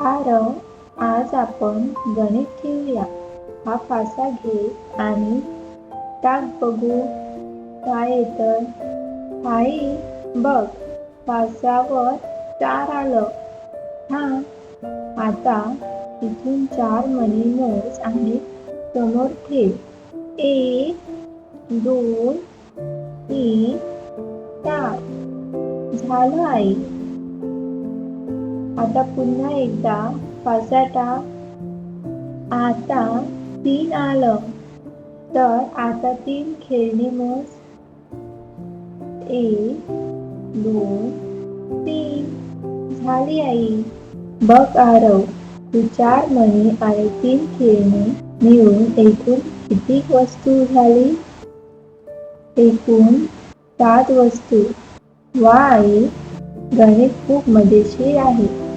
कारण आज आपण गणित खेळूया हा फासा घे आणि टाक बघू काय येतं आई बघ फासावर चार आलं. हा आता इथून चार मनी नोट्स आणि समोर ठेव. एक दोन तीन चार. झालं आई. आता पुन्हा एकदा फसाटा आता तीन आलं तर आता तीन खेळणी मग एक दोन तीन. झाली आई. बघ आरव तू चार मणी आणि तीन खेळणी मिळून एकूण किती वस्तू झाली? एकूण सात वस्तू. वा आई गणित खूप मजेशीर आहे.